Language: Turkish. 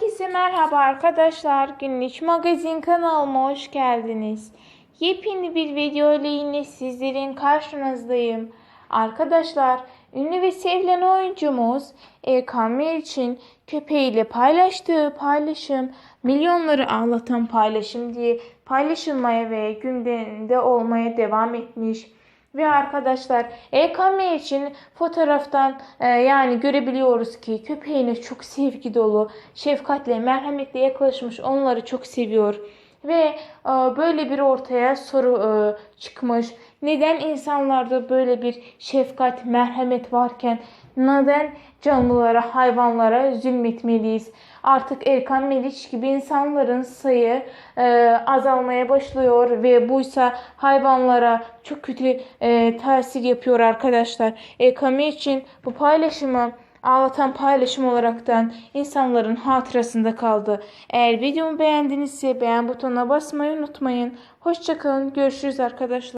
Herkese merhaba arkadaşlar. Günlük Magazin kanalıma hoş geldiniz. Yepyeni bir video ile yine sizlerin karşınızdayım. Arkadaşlar, ünlü ve sevilen oyuncumuz Erkan Meriç'in köpeğiyle paylaştığı paylaşım milyonları ağlatan paylaşım diye paylaşılmaya ve gündemde olmaya devam etmiş. Ve arkadaşlar EKM için fotoğraftan e, yani görebiliyoruz ki köpeğine çok sevgi dolu, şefkatle, merhametle yaklaşmış, onları çok seviyor. Ve e, böyle bir ortaya soru e, çıkmış. Neden insanlarda böyle bir şefkat, merhamet varken neden canlılara, hayvanlara zulmetmeliyiz? Artık Erkan Meriç gibi insanların sayı e, azalmaya başlıyor ve buysa hayvanlara çok kötü e, tasir yapıyor arkadaşlar. Erkan Meriç'in bu paylaşımı ağlatan paylaşım olaraktan insanların hatırasında kaldı. Eğer videomu beğendinizse beğen butonuna basmayı unutmayın. Hoşçakalın. Görüşürüz arkadaşlar.